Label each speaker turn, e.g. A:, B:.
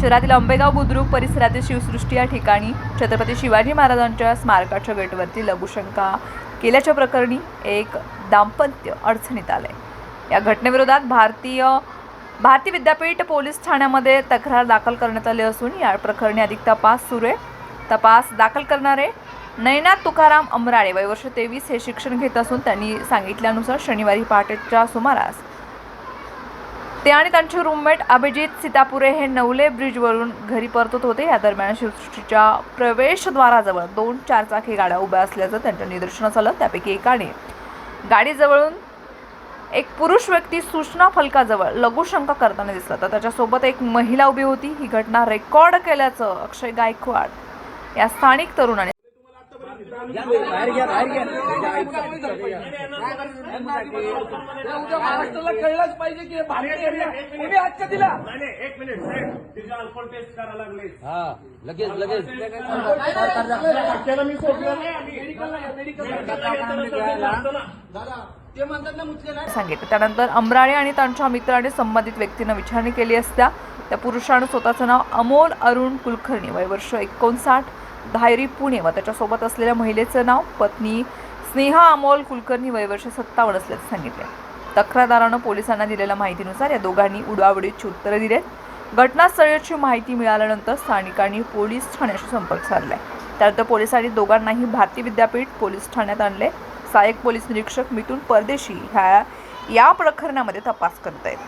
A: शहरातील आंबेगाव बुद्रुक परिसरातील शिवसृष्टी या ठिकाणी छत्रपती शिवाजी महाराजांच्या स्मारकाच्या गेटवरती लघुशंका केल्याच्या प्रकरणी एक दाम्पत्य अडचणीत आले या घटनेविरोधात भारतीय भारती विद्यापीठ पोलीस ठाण्यामध्ये तक्रार दाखल करण्यात आली असून या प्रकरणी अधिक तपास सुरू आहे. तपास दाखल करणारे नयनाथ तुकाराम अमराळे वयवर्ष तेवीस हे शिक्षण घेत असून त्यांनी सांगितल्यानुसार शनिवारी पहाटेच्या सुमारास ते आणि त्यांचे रूममेट अभिजित सीतापुरे हे नवले ब्रिजवरून घरी परतत होते. या दरम्यान शिवसृष्टीच्या प्रवेशद्वाराजवळ दोन चारचाकी गाड्या उभ्या असल्याचं त्यांच्या निदर्शनास आलं. त्यापैकी एकाने गाडीजवळून एक पुरुष व्यक्ती सूचना फलकाजवळ लघुशंका करताना दिसला. तर त्याच्यासोबत एक महिला उभी होती. ही घटना रेकॉर्ड केल्याचं अक्षय गायकवाड या स्थानिक तरुणाने
B: बाहेर घ्या बाहेर घ्या
C: उद्या महाराष्ट्राला कळलंच पाहिजे की भारतीय एरिया कोणी हक्क दिला
D: एक मिनिट साहेब तिचे अल्कोहोल टेस्ट करायला लागले
B: हा लगेच लगेच
D: मी सोडलं नाही
C: ते म्हणतात ना मुचले
A: सांगितलं. त्यानंतर अमराळे आणि त्यांच्या मित्राने संबंधित व्यक्तीनं विचारणी केली असता त्या पुरुषानं स्वतःचं नाव अमोल अरुण कुलकर्णी. वय वर्ष एकोणसाठ. धायरी पुणे. व त्याच्यासोबत असलेल्या महिलेचं नाव पत्नी स्नेहा अमोल कुलकर्णी वय वर्ष सत्तावन्न असल्याचं सांगितलं तक्रारदारानं पोलिसांना दिलेल्या माहितीनुसार या दोघांनी उडवाउडीची उत्तरं दिलेत. घटनास्थळाची माहिती मिळाल्यानंतर स्थानिकांनी पोलीस ठाण्याशी संपर्क साधलाय. त्यानंतर पोलिसांनी दोघांनाही भारती विद्यापीठ पोलीस ठाण्यात आणले सहाय्यक पोलीस निरीक्षक मिथून परदेशी ह्या या प्रकरणामध्ये तपास करत आहेत